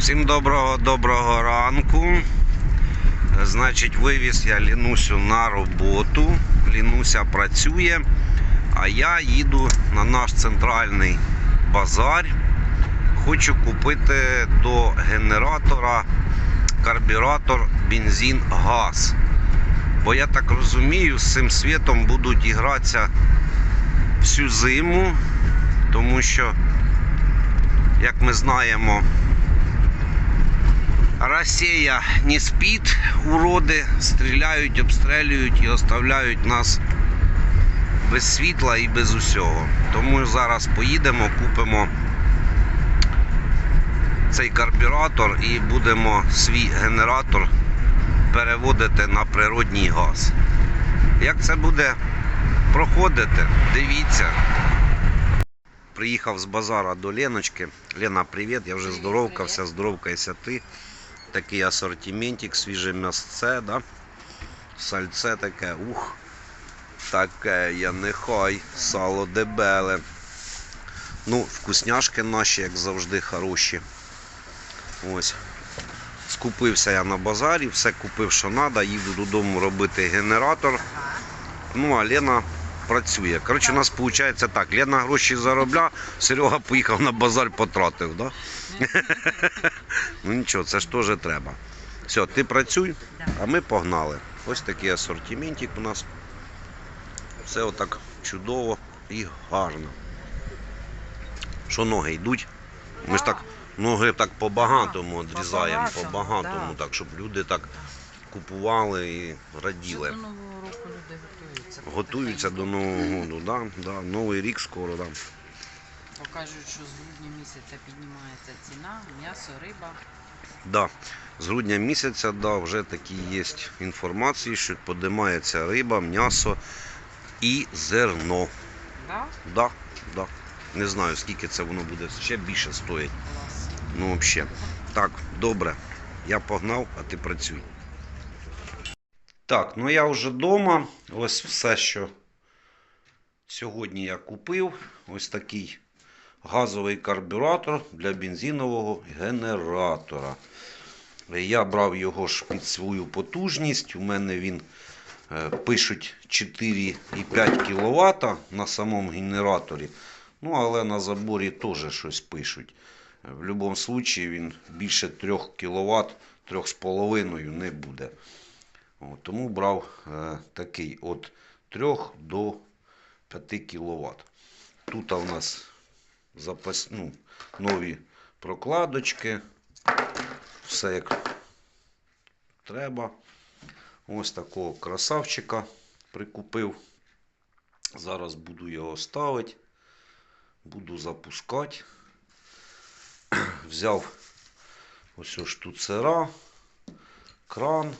Всім доброго доброго ранку. Значить, вивіз я Лінусю на роботу. Лінуся працює, а я їду на наш центральний базар. Хочу купити до генератора карбюратор, бензин, газ. Бо я так розумію, з цим світом будуть ігратися всю зиму, тому що, як ми знаємо, Росія не спить, уроди, стріляють, обстрілюють і оставляють нас без світла і без усього. Тому зараз поїдемо, купимо цей карбюратор і будемо свій генератор переводити на природній газ. Як це буде проходити, дивіться. Приїхав з базара до Леночки. Лена, привіт, я вже здоровкався, здоровкайся ти. Такий асортиментик, свіже м'ясце, да? Сальце таке, ух. Таке я нехай, сало дебеле. Ну, вкусняшки наші, як завжди, хороші. Ось. Скупився я на базарі, все купив, що треба, їду додому робити генератор. Ну, а Лена працює. Коротше, у нас виходить так. Лена гроші заробляє, Серега поїхав на базар, потратив, да? ну нічого, це ж теж треба. Все, ти працюй, а ми погнали. Ось такий асортиментик у нас. Все отак чудово і гарно. Що ноги йдуть? Ми ж так ноги так по-багатому відрізаємо, по-багатому, так, щоб люди так купували і раділи. до Нового року люди готуються. До Нового року, да, да, Новий рік скоро, да. Бо кажуть, що з грудня місяця піднімається ціна, м'ясо, риба. Да. З грудня місяця да, вже такі є інформації, що подимається риба, м'ясо і зерно. Да? Да, да. Не знаю, скільки це воно буде ще більше стоїть. Клас. Ну, взагалі. Так, добре. Я погнав, а ти працюй. Так, ну я вже вдома. Ось все, що сьогодні я купив. Ось такий газовий карбюратор для бензинового генератора. Я брав його ж під свою потужність. У мене він е, пишуть 4,5 кВт на самому генераторі. Ну, але на заборі теж щось пишуть. В будь-якому випадку він більше 3 кВт, 3,5 не буде. Тому брав е, такий від 3 до 5 кВт. Тут у нас запас, ну, нові прокладочки. Все як треба. Ось такого красавчика прикупив. Зараз буду його ставити. Буду запускати. Взяв ось ось штуцера, кран,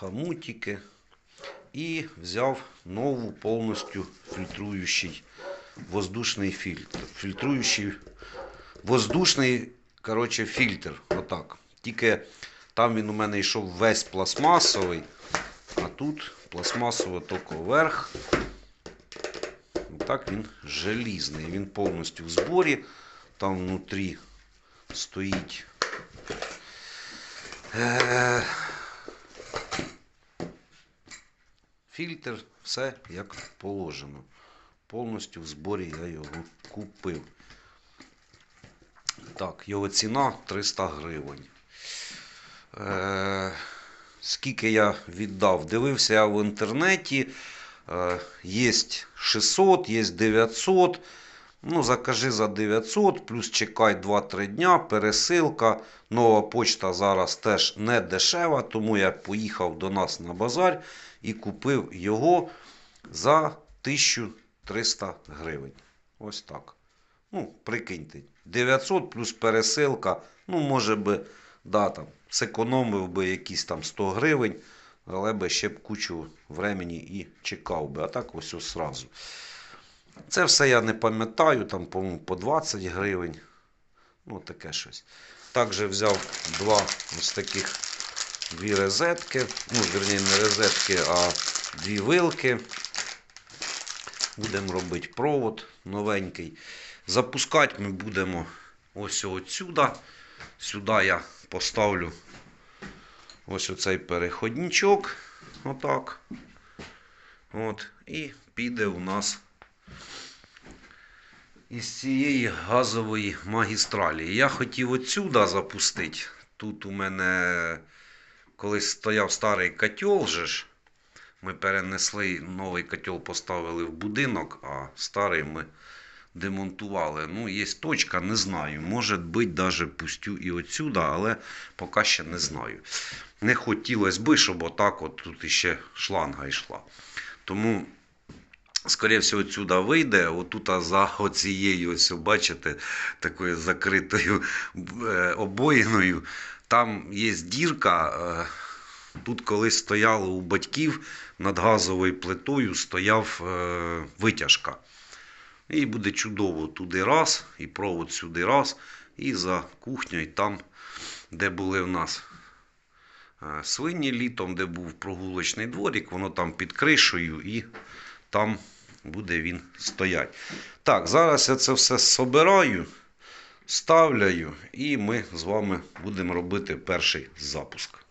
хамутики і взяв нову повністю фільтруючий воздушний фільтр. Фільтруючий воздушний коротше, фільтр. Отак. Тільки там він у мене йшов весь пластмасовий, а тут пластмасовий тільки верх. Так він желізний. Він повністю в зборі. Там внутрі стоїть. е, Фільтр, все як положено. Повністю в зборі я його купив. Так, його ціна 300 гривень. Е, скільки я віддав? Дивився я в інтернеті. Є 600, є 900. Ну, закажи за 900, плюс чекай 2-3 дня, пересилка. Нова почта зараз теж не дешева, тому я поїхав до нас на базар і купив його за 1300 гривень. Ось так. Ну, прикиньте, 900 плюс пересилка. Ну, може би, да, там, зекономив би якісь там 100 гривень, але би ще б кучу времени і чекав би. А так ось сразу. Це все я не пам'ятаю, там, по-моєму, по 20 гривень. Ну, таке щось. Також взяв два ось таких дві розетки. Ну, верні, не розетки, а дві вилки. Будемо робити провод новенький. Запускати ми будемо ось отсюда. Сюди я поставлю ось оцей переходничок. Отак. От. І піде у нас із цієї газової магістралі. Я хотів отсюда запустити. Тут у мене колись стояв старий котел же ж. Ми перенесли новий котел, поставили в будинок, а старий ми демонтували. Ну, є точка, не знаю. Може бути, даже пустю і отсюда, але поки ще не знаю. Не хотілося би, щоб отак от тут іще шланга йшла. Тому, скоріше всього, отсюда вийде. Отут за оцією, ось, бачите, такою закритою е, обоїною. Там є дірка. е, Тут колись стояло у батьків над газовою плитою стояв е, витяжка. І буде чудово туди раз, і провод сюди раз, і за кухнею там, де були в нас свині літом, де був прогулочний дворик, воно там під кришею і там буде він стоять. Так, зараз я це все собираю, ставляю, і ми з вами будемо робити перший запуск.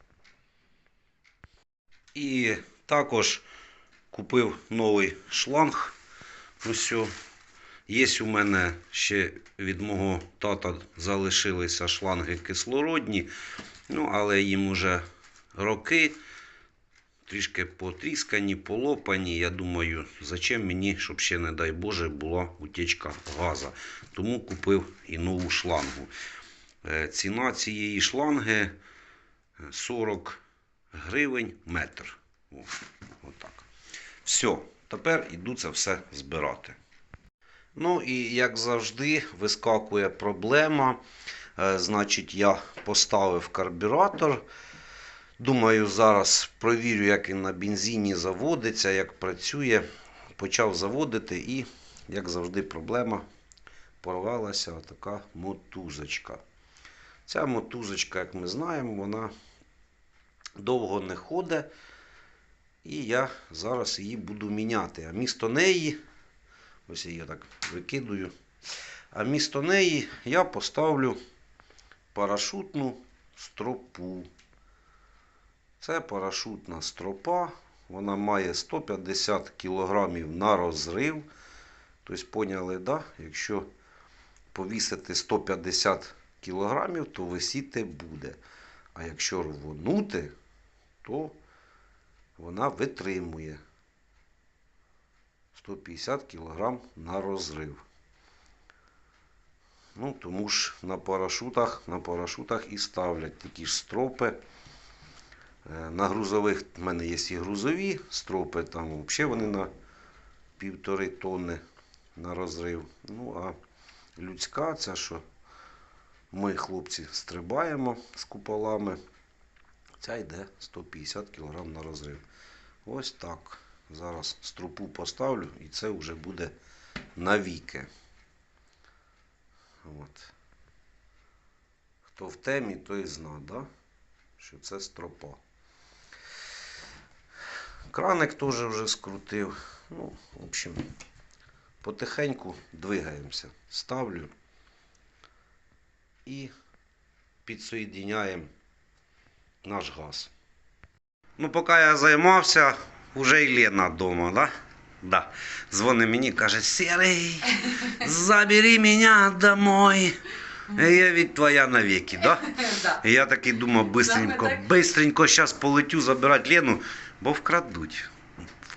І також купив новий шланг. Ось. Є у мене ще від мого тата залишилися шланги кислородні, ну, але їм уже роки трішки потріскані, полопані. Я думаю, зачем мені, щоб ще, не дай Боже, була утічка газу. Тому купив і нову шлангу. Е, Ціна цієї шланги е, 40 гривень метр. О, отак. Все, тепер іду це все збирати. Ну і як завжди, вискакує проблема. Е, Значить, я поставив карбюратор. Думаю, зараз провірю, як він на бензині заводиться, як працює. Почав заводити і, як завжди, проблема. Порвалася така мотузочка. Ця мотузочка, як ми знаємо, вона довго не ходить. І я зараз її буду міняти. А місто неї, ось я її так викидую. А місто неї я поставлю парашутну стропу. Це парашутна стропа. Вона має 150 кг на розрив. Тобто, поняли, да? якщо повісити 150 кг, то висіти буде. А якщо рвонути, то вона витримує 150 кг на розрив. Ну, тому ж на парашутах, на парашутах і ставлять такі ж стропи. Е, На грузових в мене є і грузові стропи, там взагалі вони на півтори тонни на розрив. Ну, а людська, ця, що ми, хлопці, стрибаємо з куполами, ця йде 150 кг на розрив. Ось так. Зараз струпу поставлю і це вже буде навіки. От. Хто в темі, той зна, да? що це стропа. Краник теж вже скрутив. Ну, в общем, потихеньку двигаємося. Ставлю і підсоєдиняємо наш газ. Ну, поки я займався, вже і Лена вдома, да? Да. Дзвонить мені, каже, Серий, забери мене домой. Я від твоя навіки, да? Да. І я такий думав, бистренько, бистренько зараз полетю забирати Лену, бо вкрадуть.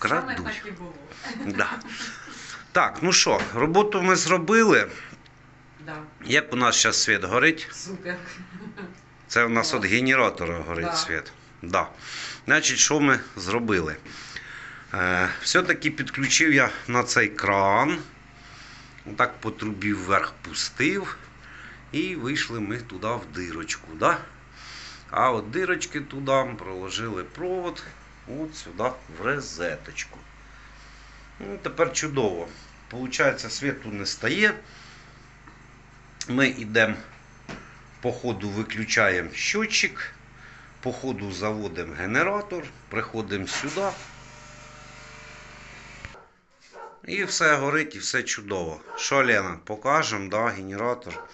Саме так і було. Да. Так, ну що, роботу ми зробили. Да. Як у нас зараз світ горить? Супер. Це у нас від генератора горить Да. світ. Да. Значить, що ми зробили? Е, все-таки підключив я на цей кран. Отак по трубі вверх пустив. І вийшли ми туди в дирочку. Да? А от дирочки туди проложили провод от сюди в розеточку. Ну, тепер чудово. Получається, світу не стає. Ми йдемо по ходу виключаємо щотчик, по ходу заводимо генератор, приходимо сюди. І все горить, і все чудово. Що, Лена, покажемо, да, генератор.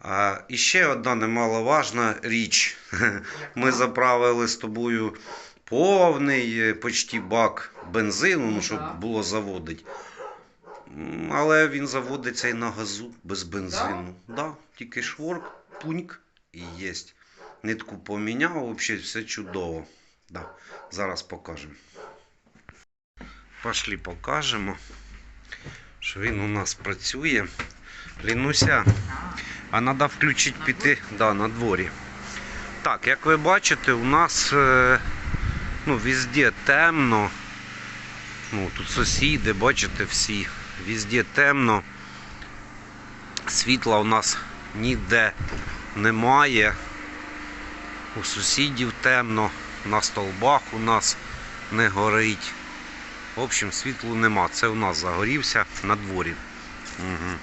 А, і ще одна немаловажна річ. Ми заправили з тобою повний е, почти бак бензину, ну, щоб було заводити. М, Але він заводиться і на газу без бензину. Да? Тільки шворк, пуньк і єсть. Нитку поміняв, взагалі все чудово. Да. Зараз покажемо. Пошли покажемо, що він у нас працює. Лінуся, а треба включити піти да, на дворі. Так, як ви бачите, у нас е, ну, везде темно. Ну, тут сусіди, бачите, всі. Везде темно. Світла у нас ніде немає. У сусідів темно, на столбах у нас не горить. В общем, світлу нема. Це у нас загорівся на дворі. Угу.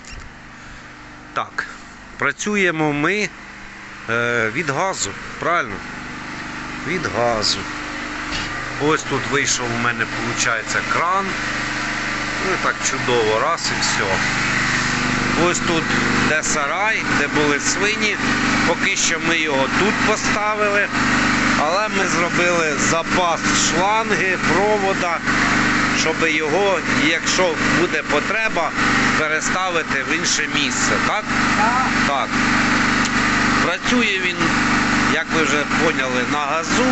Так, працюємо ми е, від газу, правильно? Від газу. Ось тут вийшов у мене, виходить, кран. Ну і так чудово, раз і все. Ось тут, де сарай, де були свині. Поки що ми його тут поставили. Але ми зробили запас шланги, провода, щоб його, якщо буде потреба, переставити в інше місце. Так? Так. Працює він, як ви вже поняли, на газу.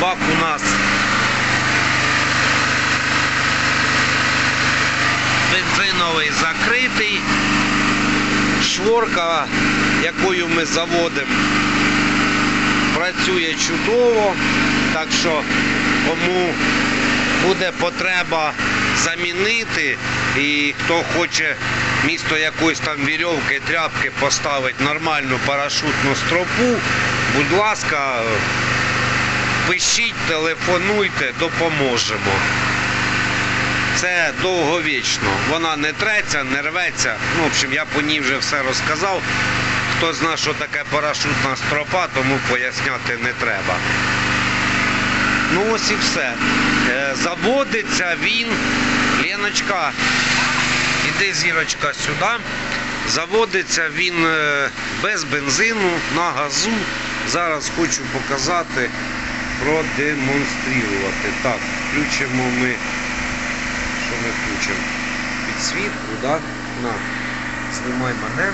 Бак у нас бензиновий закритий. Шворка, якою ми заводимо, працює чудово. Так що кому буде потреба замінити, і хто хоче місто якоїсь там вірьовки, тряпки поставити нормальну парашутну стропу, будь ласка, пишіть, телефонуйте, допоможемо. Це довговічно. Вона не треться, не рветься. Ну, в общем, я по ній вже все розказав. Хто знає, що таке парашутна стропа, тому поясняти не треба. Ну ось і все. Е, Заводиться він. Леночка, іди зірочка сюди. Заводиться він е, без бензину на газу. Зараз хочу показати, продемонструвати. Так, включимо ми. Ми включимо? Підсвітку, да? На, знімай мене.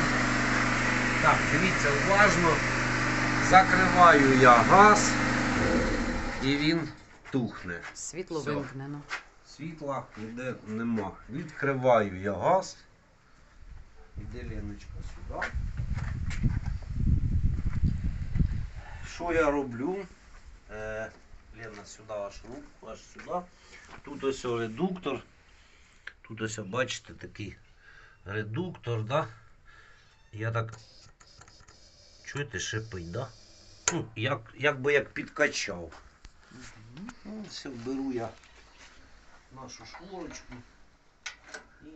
Так, дивіться уважно. Закриваю я газ і він тухне. Світло Все. вимкнено. Світла ніде нема. Відкриваю я газ. Іде Леночка сюди. Що я роблю? Е, Лена сюди аж руку, аж сюди. Тут ось редуктор. Тут ось, бачите, такий редуктор, да? Я так. Чуєте, шипить, да? Ну, як, як би як підкачав. Ну, все, беру я нашу шворочку. І... І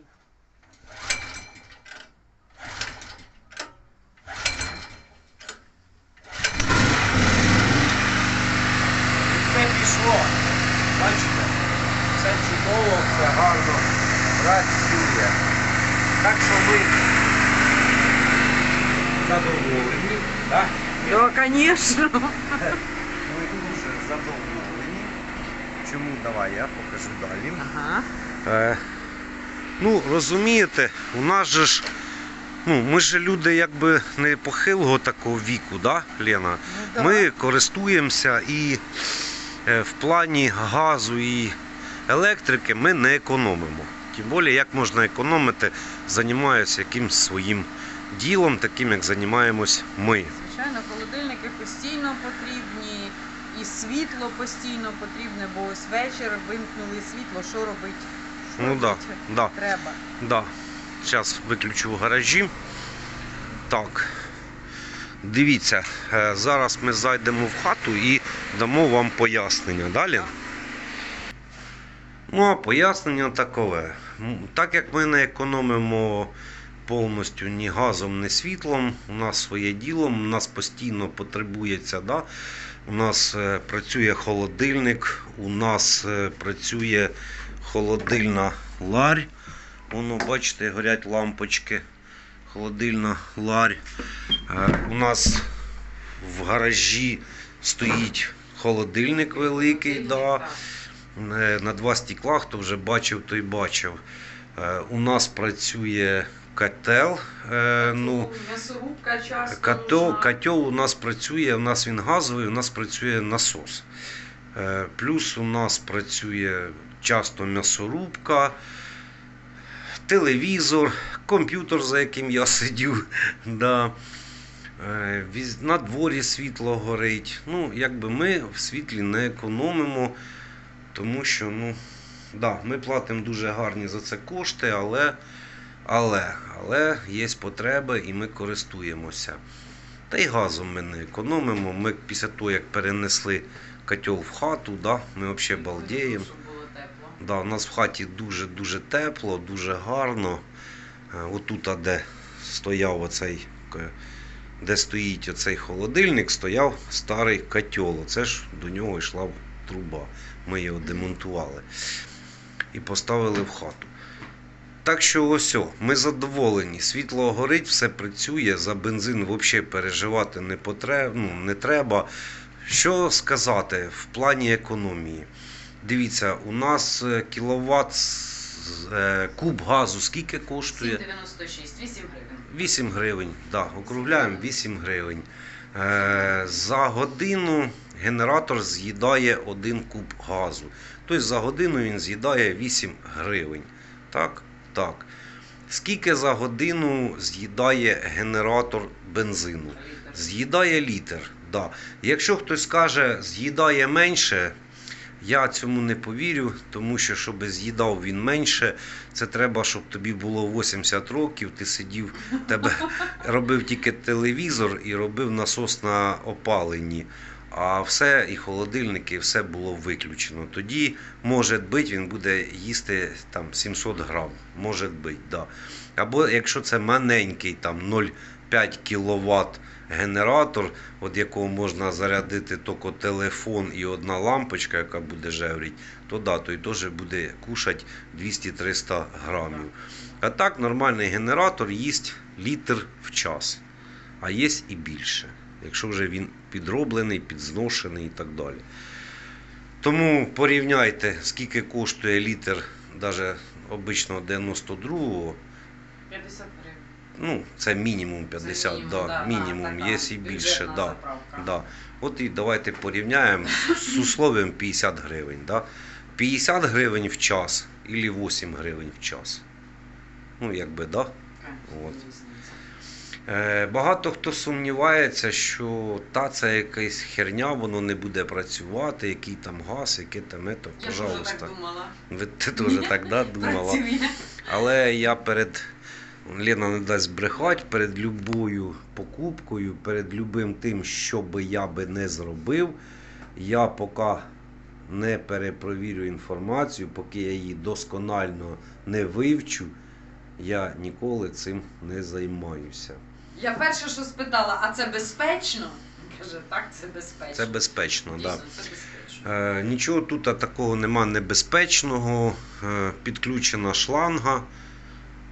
Все пішло. Бачите? Все чудово, все гарно працює. Так що ми задоволені. Так? Так, звісно. Ми дуже задоволені. Чому давай я покажу далі. Ага. Е, ну, розумієте, у нас же ж, ну, ми ж люди якби не похилого такого віку, да, Лена? Ну, да. Ми користуємося і е, в плані газу і електрики ми не економимо. Тим більше, як можна економити, займаюся якимсь своїм ділом, таким як займаємось ми. Холодильники постійно потрібні, і світло постійно потрібне, бо ось вечір вимкнули світло, що робить? Що Ну да, да. Треба. Да. Зараз виключу в гаражі. Так. Дивіться, е, зараз ми зайдемо в хату і дамо вам пояснення. Далі. Ну, а пояснення такове. Так як ми не економимо повністю ні газом, ні світлом, у нас своє діло, у нас постійно потребується, да? у нас е, працює холодильник, у нас е, працює холодильна ларь. Воно, бачите, горять лампочки. холодильна ларь. Е, У нас в гаражі стоїть холодильник великий. Да. На два стекла, хто вже бачив, той бачив. У нас працює котел. е, Ну, котел, котел у нас працює, у нас він газовий, у нас працює насос. Е, Плюс у нас працює часто м'ясорубка, телевізор, комп'ютер, за яким я сидю. Да. Е, На дворі світло горить. Ну, якби ми в світлі не економимо, тому що ну, да, ми платимо дуже гарні за це кошти, але, але, але є потреби і ми користуємося. Та й газом ми не економимо. Ми після того, як перенесли котел в хату, да, ми взагалі балдіємо. Да, у нас в хаті дуже-дуже тепло, дуже гарно. Е, Отут, де стояв оцей, де стоїть оцей холодильник, стояв старий котел. Це ж до нього йшла труба. Ми його демонтували і поставили в хату. Так що ось, о, ми задоволені. Світло горить, все працює. За бензин взагалі переживати не, потреб, ну, не треба. Що сказати в плані економії? Дивіться, у нас е, кіловат е, куб газу скільки коштує? 7,96, 8 гривень. 8 гривень. Да, округляємо 8 гривень. Е, за годину генератор з'їдає 1 куб газу. Тобто за годину він з'їдає 8 гривень. Так? Так. Скільки за годину з'їдає генератор бензину? З'їдає літр. Да. Якщо хтось скаже, з'їдає менше, я цьому не повірю, тому що щоб з'їдав він менше, це треба, щоб тобі було 80 років, ти сидів, тебе робив тільки телевізор і робив насос на опаленні. А все, і холодильники, все було виключено. Тоді, може бути, він буде їсти там 700 грам. Може бути, да. Або якщо це маленький, там 0,5 кВт генератор, від якого можна зарядити тільки телефон і одна лампочка, яка буде жевріть, то да, той теж буде кушати 200-300 грамів. А так нормальний генератор їсть літр в час, а є і більше, якщо вже він підроблений, підзношений і так далі. Тому порівняйте, скільки коштує літр навіть обичного 92-го, 50 гривень. ну, це мінімум 50, Це мінімум, да, да, мінімум, така є і більше. Да. заправка. Да. От і давайте порівняємо з условием 50 гривень. Да? 50 гривень в час і 8 гривень в час. Ну, якби, да? От. Е, багато хто сумнівається, що та це якась херня, воно не буде працювати, який там газ, яке там ето, пожалуйста. Ви ти теж так да, думала. Але я перед Лена не дасть брехати перед любою покупкою, перед любим тим, що би я би не зробив, я поки не перепровірю інформацію, поки я її досконально не вивчу, я ніколи цим не займаюся. Я перше, що спитала, а це безпечно? Каже, так, це безпечно. Це безпечно, так. Да. це безпечно. Е, нічого тут такого нема небезпечного. Е, підключена шланга,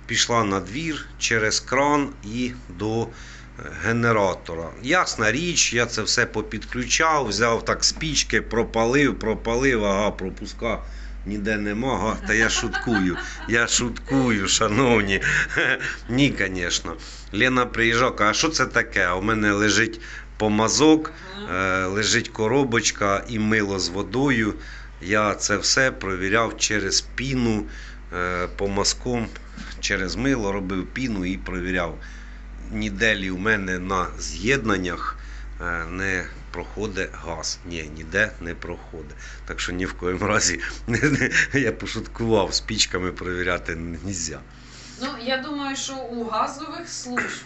пішла на двір через кран і до е, генератора. Ясна річ, я це все попідключав, взяв так спічки, пропалив, пропалив, ага, пропуска. Ніде нема, та я шуткую. Я шуткую, шановні. Ні, звісно. Лена приїжджала, каже, а що це таке? У мене лежить помазок, Е, лежить коробочка і мило з водою. Я це все провіряв через піну е, по мазком, через мило робив піну і провіряв. Ніде лі у мене на з'єднаннях е, не проходить газ. Ні, ніде не проходить. Так що ні в коєму разі я пошуткував, спічками провіряти не можна. Ну, я думаю, що у газових служб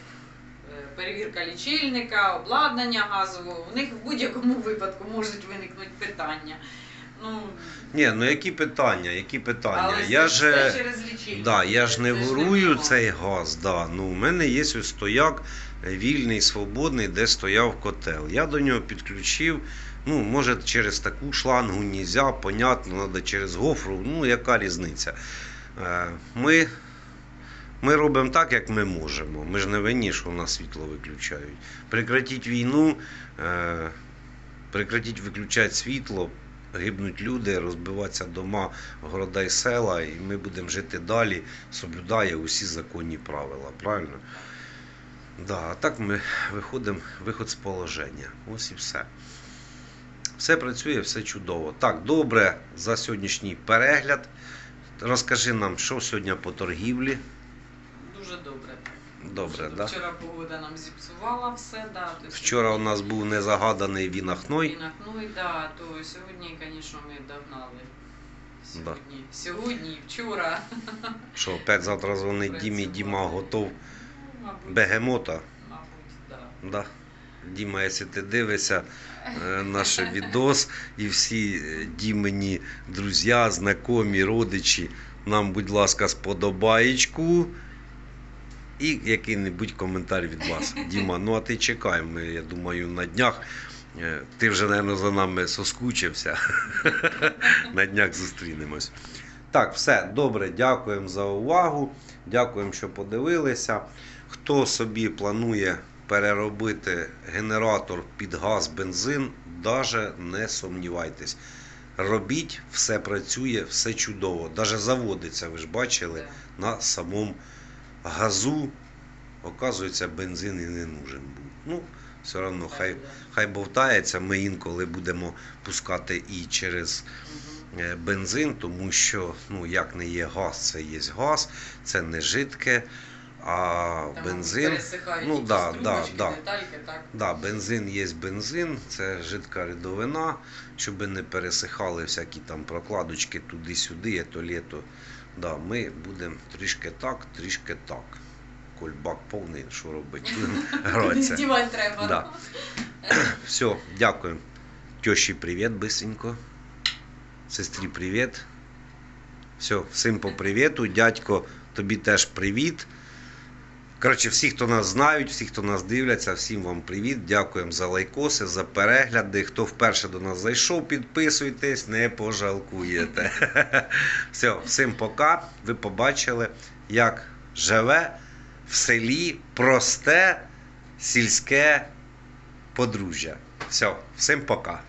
е, перевірка лічильника, обладнання газового, у них в будь-якому випадку можуть виникнути питання. Ну, Ні, ну які питання? Які питання? але я же. через лічильник. Да, я ж не Це ворую цей газ. Да. Ну, у мене є ось стояк вільний, свободний, де стояв котел. Я до нього підключив. Ну, може, через таку шлангу нельзя, понятно, треба через гофру. Ну, яка різниця? Е, Ми Ми робимо так, як ми можемо. Ми ж не винні, що у нас світло виключають. Прекратіть війну, е, прекратіть виключати світло, гибнуть люди, розбиваються дома, города і села, і ми будемо жити далі, соблюдає усі законні правила. Правильно? Да, а так ми виходимо, виход з положення. Ось і все. Все працює, все чудово. Так, добре за сьогоднішній перегляд. Розкажи нам, що сьогодні по торгівлі. Дуже добре. Добре, так? Да? Вчора погода нам зіпсувала все, да. то Вчора у нас був незагаданий вінахной. І нахнуй, да, то сьогодні, звісно, ми догнали. Сьогодні, сьогодні вчора. Що опять завтра дзвонить Дімі, Діма готов мабуть, бегемота. мабуть, да. Да. Діма, якщо ти дивишся е, наш відос і всі е, Дімені друзі, знайомі, родичі, нам, будь ласка, сподобаєчку і який-небудь коментар від вас. Діма, ну а ти чекай, ми, я думаю, на днях. е, Ти вже, мабуть, за нами соскучився. На днях зустрінемось. Так, все, добре, дякуємо за увагу. Дякуємо, що подивилися. Хто собі планує переробити генератор під газ, бензин, даже не сумнівайтесь. Робіть, все працює, все чудово. Даже заводиться, ви ж бачили, на самому газу. Оказується, бензин і не нужен був. Ну, все одно, хай, хай бовтається. Ми інколи будемо пускати і через е, бензин, тому що ну, як не є газ, це є газ, це не жидке. А Там бензин. ну, да, да, да. детальки, так. Да, бензин є бензин, це жидка рідовина, щоб не пересихали всякі там прокладочки туди-сюди, то літо. Да, ми будемо трішки так, трішки так. Кольбак повний, що робить? Будемо гратися. Треба. Да. Все, дякую. Тещі привіт, бисенько. Сестрі привіт. Все, всім по привіту. Дядько, тобі теж привіт. Коротше, всі, хто нас знають, всі, хто нас дивляться, всім вам привіт. Дякуємо за лайкоси, за перегляди. Хто вперше до нас зайшов, підписуйтесь, не пожалкуєте. Все, всім пока. Ви побачили, як живе в селі просте сільське подружжя. Все, всім пока.